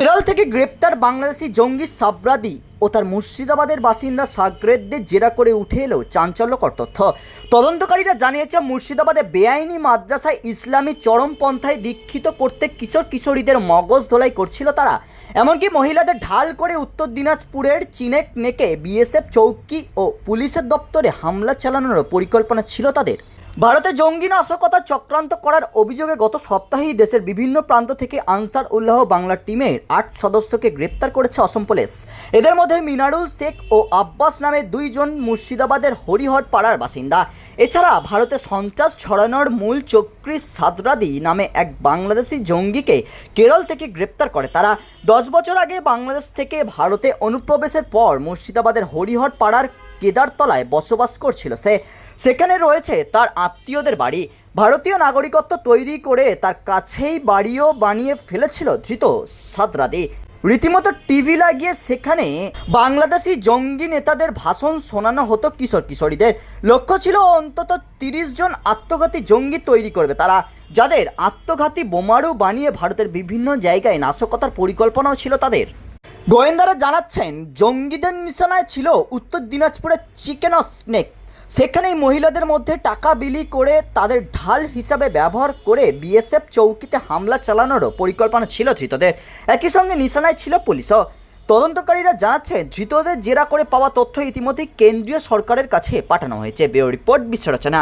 কেরল থেকে গ্রেপ্তার বাংলাদেশি জঙ্গি সাবরাদি ও তার মুর্শিদাবাদের বাসিন্দা সাগরেদদের জেরা করে উঠে এলো চাঞ্চল্যকর তথ্য। তদন্তকারীরা জানিয়েছে, মুর্শিদাবাদে বেআইনি মাদ্রাসায় ইসলামী চরমপন্থায় দীক্ষিত করতে কিশোর কিশোরীদের মগজ ধোলাই করছিল তারা। এমনকি মহিলাদের ঢাল করে উত্তর দিনাজপুরের চিনেক নেকে বিএসএফ চৌকি ও পুলিশের দপ্তরে হামলা চালানোর পরিকল্পনা ছিল তাদের। ভারতে জঙ্গি নাশকতা চক্রান্ত করার অভিযোগে গত সপ্তাহেই দেশের বিভিন্ন প্রান্ত থেকে আনসার উল্লাহ বাংলা টিমের আট সদস্যকে গ্রেপ্তার করেছে অসম পুলিশ। এদের মধ্যে মিনারুল শেখ ও আব্বাস নামে দুইজন মুর্শিদাবাদের হরিহর পাড়ার বাসিন্দা। এছাড়া ভারতে সন্ত্রাস ছড়ানোর মূল চক্রী সাদরাদি নামে এক বাংলাদেশি জঙ্গিকে কেরল থেকে গ্রেপ্তার করে তারা। দশ বছর আগে বাংলাদেশ থেকে ভারতে অনুপ্রবেশের পর মুর্শিদাবাদের হরিহর পাড়ার কেদারতলায় বসবাস করছিল সে। সেখানে রয়েছে তার আত্মীয়দের বাড়ি। ভারতীয় নাগরিকত্ব তৈরি করে তার কাছেই বাড়িও বানিয়ে ফেলেছিল ধৃত সাদরাদি রীতিমতো টিভি লাগিয়ে সেখানে বাংলাদেশি জঙ্গি নেতাদের ভাষণ শোনানো হতো কিশোর কিশোরীদের। লক্ষ্য ছিল অন্তত তিরিশ জন আত্মঘাতী জঙ্গি তৈরি করবে তারা, যাদের আত্মঘাতী বোমারু বানিয়ে ভারতের বিভিন্ন জায়গায় নাশকতার পরিকল্পনাও ছিল তাদের। গোয়েন্দারা জানাচ্ছেন, জঙ্গিদের নিশানায় ছিল উত্তর দিনাজপুরের চিকেন স্নেক। সেখানেই মহিলাদের মধ্যে টাকা বিলি করে তাদের ঢাল হিসাবে ব্যবহার করে বিএসএফ চৌকিতে হামলা চালানোরও পরিকল্পনা ছিল ধৃতদের। একই সঙ্গে নিশানায় ছিল পুলিশও। তদন্তকারীরা জানাচ্ছেন, ধৃতদের জেরা করে পাওয়া তথ্য ইতিমধ্যেই কেন্দ্রীয় সরকারের কাছে পাঠানো হয়েছে। Bureau report বিশ্লেষণা